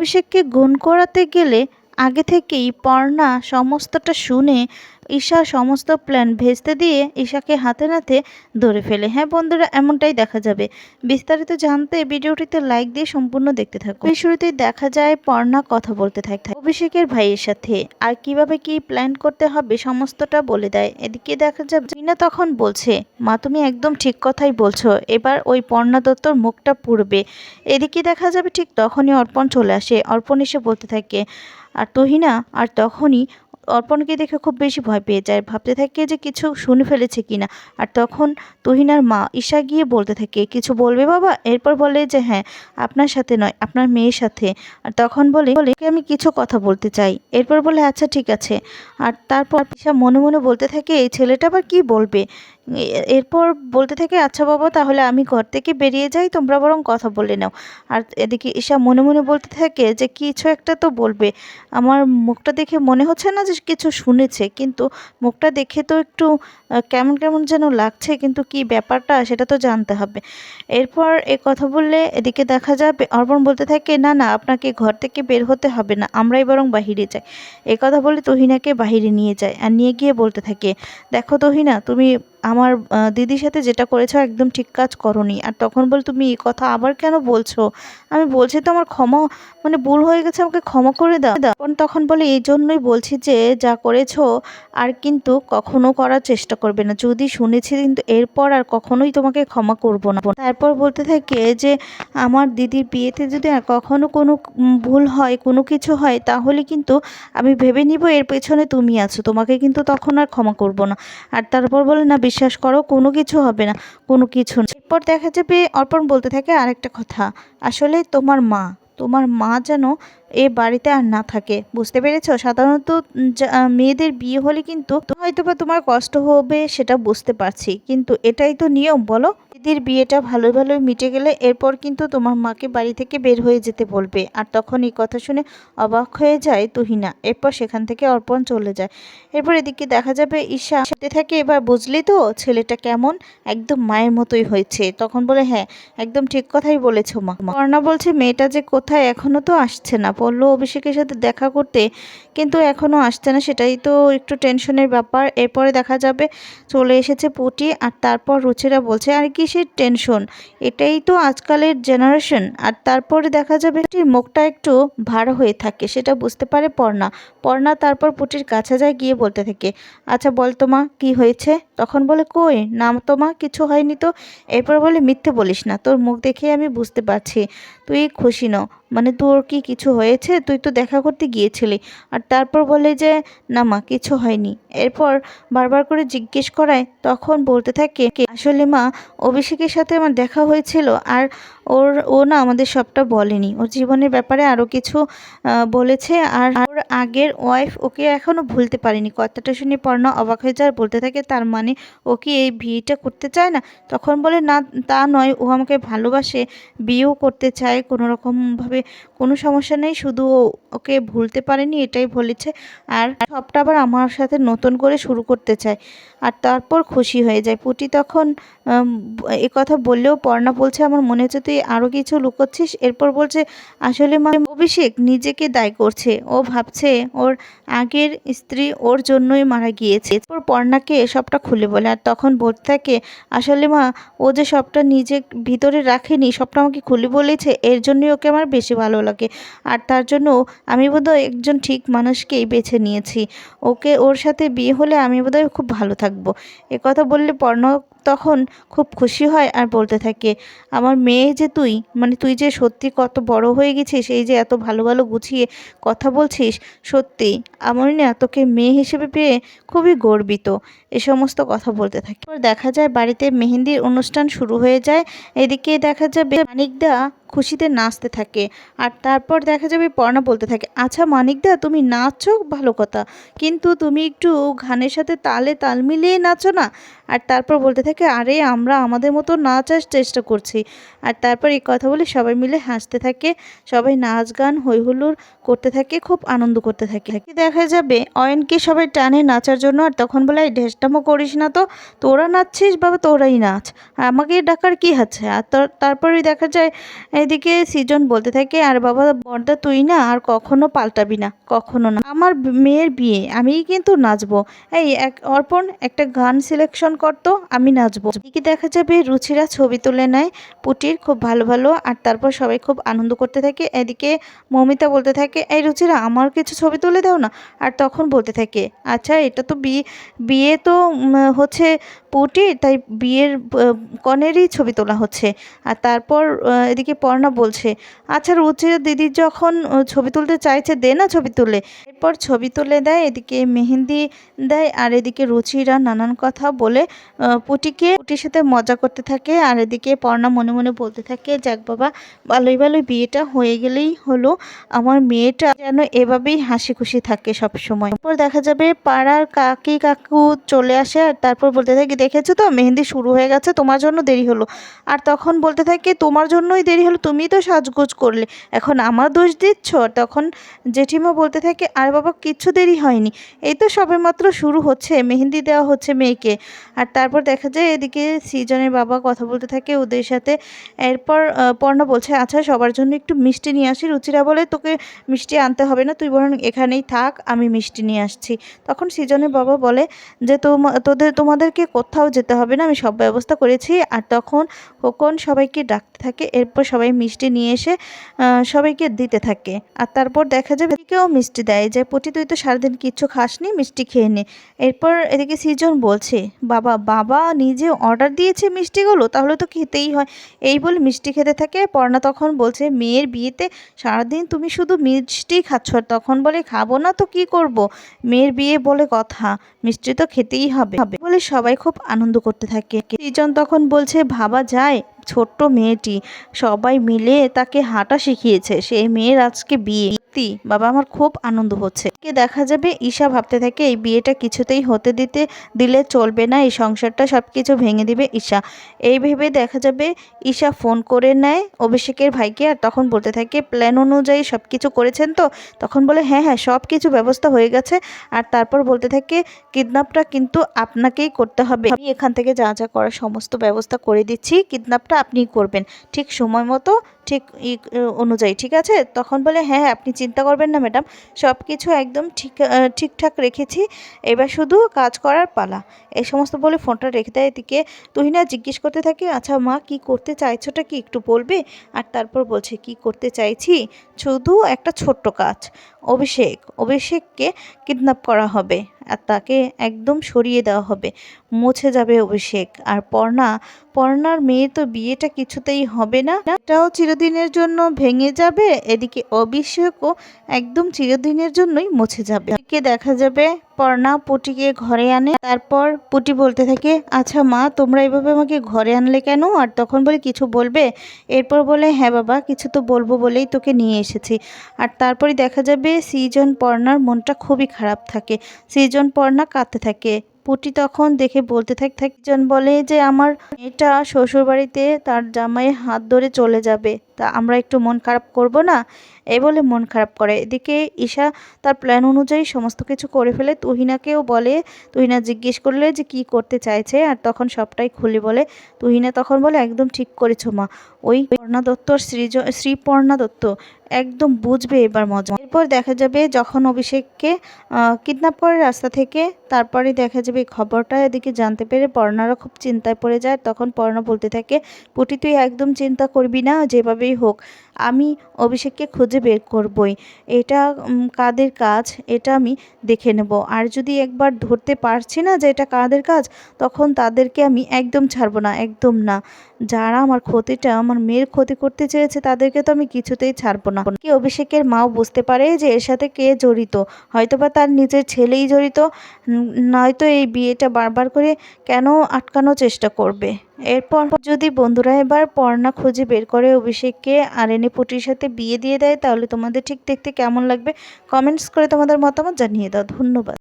অভিষেককে গুণ করাতে গেলে আগে থেকেই পর্ণা সমস্তটা শুনে ঈশা সমস্ত প্ল্যান ভেস্তে দিয়ে ঈশাকে হাতে নাতে ধরে ফেলে। হ্যাঁ বন্ধুরা, এমনটাই দেখা যাবে। বিস্তারিত জানতে ভিডিওটিতে লাইক দিয়ে সম্পূর্ণ দেখতে থাকো এই শুরুতেই দেখা যায় পর্ণা কথা বলতে থাকে অভিষেকের ভাইয়ের সাথে আর কীভাবে কি প্ল্যান করতে হবে সমস্তটা বলে দেয়। এদিকে দেখা যাবে রিনা তখন বলছে, মা, তুমি একদম ঠিক কথাই বলছো। এবার ওই পর্ণা দত্তর মুখটা পুড়বে। এদিকে দেখা যাবে ঠিক তখনই অর্পণ চলে আসে। অর্পণ এসে বলতে থাকে আর তহিনা আর তখনই অর্পণকে দেখে খুব বেশি ভয় পেয়ে যায়। ভাবতে থাকে যে কিছু শুনে ফেলেছে কিনা। আর তখন তুহিনার মা ঈশা গিয়ে বলতে থাকে, কিছু বলবে বাবা? এরপর বলে যে হ্যাঁ আপনার সাথে নয়, আপনার মেয়ের সাথে। আর তখন বলে বলে আমি কিছু কথা বলতে চাই? এরপর বলে আচ্ছা ঠিক আছে। আর তারপর ঈশা মনে মনে বলতে থাকে, এই ছেলেটা আবার কি বলবে? এরপর বলতে থাকে আচ্ছা বাবা, তাহলে আমি ঘর থেকে বেরিয়ে যাই, তোমরা বরং কথা বলে নাও। আর এদিকে ঈশা মনে মনে বলতে থাকে যে, কিছু একটা তো বলবে। আমার মুখটা দেখে মনে হচ্ছে না যে, কিছু শুনেছে, কিন্তু মুখটা দেখে তো একটু কেমন কেমন যেন লাগছে, কিন্তু কি ব্যাপারটা সেটা তো জানতে হবে। এরপর এ কথা বললে এদিকে দেখা যাবে, অর্পণ বলতে থাকে, না না, আপনাকে ঘর থেকে বের হতে হবে না, আমরাই বরং বাহিরে যাই। এ কথা বলে তহিনাকে বাহিরে নিয়ে যায় আর নিয়ে গিয়ে বলতে থাকে, দেখো তহিনা, তুমি আমার দিদির সাথে যেটা করেছ একদম ঠিক কাজ করনি। আর তখন বল, তুমি এই কথা আবার কেন বলছো? আমি বলছি, তো আমার ক্ষমা মানে ভুল হয়ে গেছে, আমাকে ক্ষমা করে দাও। তখন তখন বলে, এই জন্যই বলছি যে, যা করেছ আর কিন্তু কখনো করার চেষ্টা করবে না। যদি শুনেছি কিন্তু এরপর আর কখনোই তোমাকে ক্ষমা করব না। তারপর বলতে থাকে যে, আমার দিদির বিয়েতে যদি আর কখনো কোনো ভুল হয়, কোনো কিছু হয়, তাহলে কিন্তু আমি ভেবে নিব এর পেছনে তুমি আছো। তোমাকে কিন্তু তখন আর ক্ষমা করব না। আর তারপর বলে, না বিশ্বাস করো, কোনো কিছু হবে না, কোনো কিছু না। এরপর দেখা যাবে অর্পণ বলতে থাকে আরেকটা কথা, আসলে তোমার মা তোমার মা যেন এ বাড়িতে আর না থাকে, বুঝতে পেরেছ? সাধারণত মেয়েদের বিয়ে হলে কিন্তু হয়তো বা তোমার কষ্ট হবে সেটা বুঝতে পারছি, কিন্তু এটাই তো নিয়ম, বলো? দিদির বিয়েটা ভালো ভালো মিটে গেলে এরপর কিন্তু তোমার মাকে বাড়ি থেকে বের হয়ে যেতে বলবে। আর তখন এই কথা শুনে অবাক হয়ে যায় তুহিনা। এরপর সেখান থেকে অর্পণ চলে যায়। এরপর এদিকে দেখা যাবে ঈশা সাথে থাকে। এবার বুঝলি তো ছেলেটা কেমন? একদম মায়ের মতোই হয়েছে। তখন বলে হ্যাঁ একদম ঠিক কথাই বলেছ মা। কর্ণা বলছে, মেয়েটা যে কোথায় এখনও তো আসছে না। বলল অভিষেকের সাথে দেখা করতে কিন্তু এখনও আসছে না, সেটাই তো একটু টেনশনের ব্যাপার। এরপরে দেখা যাবে, চলে এসেছে পুটি আর তারপর রুচিরা বলছে, আর কি সে টেনশন? এটাই তো আজকালের জেনারেশন আর তারপরে দেখা যাবে, পুটির মুখটা একটু ভার হয়ে থাকে, সেটা বুঝতে পারে পর্ণা। পর্ণা তারপর পুটির কাছে যায়, গিয়ে বলতে থাকে আচ্ছা বল মা, কি হয়েছে? তখন বলে, কই? না তো মা, কিছু হয়নি তো? এরপর বলে, মিথ্যে বলিস না, তোর মুখ দেখে আমি বুঝতে পারছি। তুই খুশি ন মানে তোর কি কিছু হয়েছে? তুই তো দেখা করতে গিয়েছিলি। আর তারপর বলে যে, না মা, কিছু হয়নি। এরপর বারবার করে জিজ্ঞেস করায়, তখন বলতে থাকে, আসলে মা, অভিষেকের সাথে আমার দেখা হয়েছিল আর ওর, ও না আমাদের সবটা বলেনি। ওর জীবনের ব্যাপারে আরও কিছু বলেছে আর ওর আগের ওয়াইফ ওকে এখনও ভুলতে পারেনি। কথাটা শুনে পর্ণা অবাক হয়ে যায় বলতে থাকে, তার মানে ও কি এই বিয়েটা করতে চায় না? তখন বলে, না, তা নয়। ও আমাকে ভালোবাসে, বিয়েও করতে চায়। কোনো রকমভাবে কোনো সমস্যা নেই। শুধু ওকে ভুলতে পারেনি, এটাই বলেছে। আর সবটা আবার আমার সাথে নতুন করে শুরু করতে চায়। আর তারপর খুশি হয়ে যায়। পুটি তখন এ কথা বললেও পর্ণা বলছে, আমার মনে হচ্ছে তুই আরও কিছু লুকোচ্ছিস। এরপর বলছে, আসলে মা, অভিষেক নিজেকে দায় করছে। ও ভাবছে ওর আগের স্ত্রী ওর জন্যই মারা গিয়েছে। এরপর পর্ণাকে সবটা খুলে বলে বলে। আর তখন বলতে থাকে আসলে মা, ও যে সবটা নিজে ভিতরে রাখেনি, সবটা আমাকে খুলে বলেছে, এর জন্যই ওকে আমার বেশি ভালো লাগে। আর তার জন্য আমি বোধহয় একজন ঠিক মানুষকেই বেছে নিয়েছি। ওকে ওর সাথে বিয়ে হলে আমি বোধহয় খুব ভালো থাকব। কথা বললে পর্ণ তখন খুব খুশি হয় আর বলতে থাকে, আমার মেয়ে যে তুই মানে তুই যে সত্যি কত বড় হয়ে গেছিস, এই যে এত ভালো ভালো গুছিয়ে কথা বলছিস, সত্যি আমার না তোকে মেয়ে হিসেবে পেয়ে খুবই গর্বিত। এ সমস্ত কথা বলতে থাকে। দেখা যায় বাড়িতে মেহেন্দির অনুষ্ঠান শুরু হয়ে যায়। এদিকে দেখা যাবে মানিকদা খুশিতে নাচতে থাকে। আর তারপর দেখা যাবে পর্ণা বলতে থাকে আচ্ছা মানিকদা, তুমি নাচো? ভালো কথা। কিন্তু তুমি একটু গানের সাথে তালে তাল মিলিয়ে নাচো না? আর তারপর বলতে থাকে, আরে, আমরা আমাদের মতো নাচার চেষ্টা করছি। আর তারপর এই কথা বলে সবাই মিলে হাসতে থাকে। সবাই নাচ গান হই হুল্লোড় করতে থাকে, খুব আনন্দ করতে থাকে। দেখা যাবে, অয়নকে সবাই টানে নাচার জন্য, আর তখন বলে ঢেসটামো করিস না তো। তোরা নাচছিস বাবা, তোরাই নাচ। আমাকে ডাকার কি আছে? আর তার- তারপরে দেখা যায় এদিকে সিজন বলতে থাকে, আর বাবা, বর্দা, তুই না আর কখনো পাল্টাবি না, কখনো না। আমার মেয়ের বিয়ে, আমিই কিন্তু নাচবো। এই এক অর্পণ, একটা গান সিলেকশন করতো আমি নাচবো। এদিকে দেখা যাবে রুচিরা ছবি তুলে নেয়, পুটির খুব ভালো ভালো, আর তারপর সবাই খুব আনন্দ করতে থাকে। এদিকে মমিতা বলতে থাকে, এই রুচিরা, আমার কিছু ছবি তুলে দাও না? আর তখন বলতে থাকে আচ্ছা এটা তো বিয়ে বিয়ে তো হচ্ছে পুটির, তাই বিয়ের কনেরই ছবি তোলা হচ্ছে। আর তারপর এদিকে পর্ণা বলছে আচ্ছা রুচিরা দিদি যখন ছবি তুলতে চাইছে, দে না ছবি তুলে। এরপর ছবি তুলে দেয়, এদিকে মেহেন্দি দেয়, আর এদিকে রুচিরা নানান কথা বলে পুটিকে, পুটির সাথে মজা করতে থাকে, আর এদিকে পর্ণা মনে মনে বলতে থাকে, যাক বাবা, ভালোই ভালোই বিয়েটা হয়ে গেলেই হলো, আমার মেয়েটা যেন এভাবেই হাসি খুশি থাকে সব সময় তারপর দেখা যাবে পাড়ার কাকি কাকু চলে আসে, আর তারপর বলতে থাকে, দেখেছ তো, মেহেন্দি শুরু হয়ে গেছে, তোমার জন্য দেরি হলো। আর তখন বলতে থাকে, তোমার জন্যই দেরি হলো তুমিই তো সাজগোজ করলে। এখন আমার দোষ দিচ্ছ? তখন জেঠিমা বলতে থাকে, আর বাবা, কিচ্ছু দেরি হয়নি। এই তো সবেমাত্র শুরু হচ্ছে, মেহেন্দি দেওয়া হচ্ছে মেয়েকে। আর তারপর দেখা যায়, এদিকে সৃজনের বাবা কথা বলতে থাকে ওদের সাথে। এরপর পর্ণা বলছে আচ্ছা সবার জন্য একটু মিষ্টি নিয়ে আসি। রুচিরা বলে, তোকে মিষ্টি আনতে হবে না, তুই বরং এখানেই থাক, আমি মিষ্টি নিয়ে আসছি। তখন সৃজনের বাবা বলে যে, তোমা, তোদের, তোমাদেরকে কোথাও যেতে হবে না, আমি সব ব্যবস্থা করেছি। আর তখন খোকন সবাইকে ডাকতে থাকে, এরপর সবাই মিষ্টি নিয়ে এসে সবাইকে দিতে থাকে। আর তারপর দেখা যাবে কেউ মিষ্টি দেয়। যে পটি, তুই তো সারাদিন কিচ্ছু খাসনি, মিষ্টি খেয়ে নে। এরপর এদিকে সৃজন বলছে, বাবা বাবা নিজে অর্ডার দিয়েছে মিষ্টিগুলো, তাহলে তো খেতেই হয়। এই বলে মিষ্টি খেতে থাকে। পর্ণা তখন বলছে, মেয়ের বিয়েতে সারাদিন তুমি শুধু মিষ্টি খাচ্ছ তখন বলে, খাব না তো কি করব মেয়ের বিয়ে বলে কথা, মিষ্টি তো খেতেই হবে। বলে সবাই খুব আনন্দ করতে থাকে। সৃজন তখন বলছে, ভাবা যায়, ছোট্ট মেয়েটি। সবাই মিলে তাকে হাঁটা শিখিয়েছে। সেই মেয়ের আজকে বিয়ে। সত্যি বাবা আমার খুব আনন্দ হচ্ছে। কে দেখা যাবে, ঈশা ভাবতে থাকে এই বিয়েটা কিছুতেই হতে দিতে দিলে চলবে না, এই সংসারটা সব কিছু ভেঙে দিবে ঈশা। এই ভেবে দেখা যাবে, ঈশা ফোন করে নেয় অভিষেকের ভাইকে আর তখন বলতে থাকে প্ল্যান অনুযায়ী সব কিছু করেছেন তো? তখন বলে হ্যাঁ হ্যাঁ সব কিছু ব্যবস্থা হয়ে গেছে। আর তারপর বলতে থাকে কিডন্যাপটা কিন্তু আপনাকেই করতে হবে। আমি এখান থেকে যা যা করার সমস্ত ব্যবস্থা করে দিচ্ছি কিডন্যাপটা আপনিই করবেন। ঠিক সময় মতো, ঠিক অনুযায়ী, ঠিক আছে? তখন বলে হ্যাঁ হ্যাঁ আপনি চিন্তা করবেন না ম্যাডাম সব কিছু একদম ঠিক ঠিকঠাক রেখেছি। এবার শুধু কাজ করার পালা। এই সমস্ত বলে ফোনটা রেখে দেয় এদিকে তুহিনা জিজ্ঞেস করতে থাকে আচ্ছা মা, কি করতে চাইছোটা কি একটু বলবে? আর তারপর বলছে, কি করতে চাইছি? শুধু একটা ছোট্ট কাজ। অভিষেক, অভিষেককে কিডন্যাপ করা হবে। আর তাকে একদম সরিয়ে দেওয়া হবে। মুছে যাবে অভিষেক। আর পর্ণা, পর্ণার মেয়ে তো বিয়েটা কিছুতেই হবে না। এটাও চিরদিনের জন্য ভেঙে যাবে। এদিকে অভিষেকও একদম চিরদিনের জন্যই মুছে যাবে। দেখা যাবে পর্ণা পুটিকে ঘরে আনে, তারপর পুটি বলতে থাকে আচ্ছা মা, তোমরা এভাবে আমাকে ঘরে আনলে কেন? আর তখন বলে, কিছু বলবে? এরপর বলে হ্যাঁ বাবা, কিছু তো বলব বলেই তোকে নিয়ে এসেছি। আর তারপরে দেখা যাবে, সৃজন পর্ণার মনটা খুবই খারাপ থাকে। সৃজন পর্ণা কাঁদতে থাকে। পুটি তখন দেখে বলতে থাকে থাকজন বলে যে, আমার মেয়েটা শ্বশুরবাড়িতে তার জামাইয়ের হাত ধরে চলে যাবে। তা আমরা একটু মন খারাপ করব না? এই বলে মন খারাপ করে। এদিকে ঈশা তার প্ল্যান অনুযায়ী সমস্ত কিছু করে ফেলে। তুহিনাকেও বলে, তুহিনা জিজ্ঞেস করলে যে কি করতে চাইছে আর তখন সবটাই খুলে বলে, তুহিনা তখন বলে, একদম ঠিক করেছ মা। ওই পর্ণা দত্ত শ্রীজ শ্রীপর্ণা দত্ত। একদম বুঝবে এবার মজা। এরপর দেখা যাবে যখন অভিষেককে কিডন্যাপ করে রাস্তা থেকে, তারপরে দেখা যাবে খবরটা এদিকে জানতে পেরে পর্ণারা খুব চিন্তায় পড়ে যায়। তখন পর্ণা বলতে থাকে, পুটি, তুই একদম চিন্তা করবি না। যেভাবেই হোক, আমি অভিষেককে খুঁজে বের করবই। এটা কাদের কাজ? এটা আমি দেখে নেব। আর যদি একবার ধরতে পারছি না যে এটা কাদের কাজ, তখন তাদেরকে আমি একদম ছাড়বো না, একদম না। যারা আমার ক্ষতিটা, আমার মেয়ের ক্ষতি করতে চেয়েছে, তাদেরকে তো আমি কিছুতেই ছাড়বো না। কি অভিষেকের মাও বুঝতে পারে যে এর সাথে কে জড়িত। হয়তোবা তার নিজের ছেলেই জড়িত নয়তো এই বিয়েটা বারবার করে কেন আটকানোর চেষ্টা করবে? এরপর যদি বন্ধুরা এবার পর্ণা খুঁজে বের করে অভিষেককে আর এনে পুটির সাথে বিয়ে দিয়ে দেয়, তাহলে তোমাদের ঠিক দেখতে কেমন লাগবে? কমেন্টস করে তোমাদের মতামত জানিয়ে দাও। ধন্যবাদ।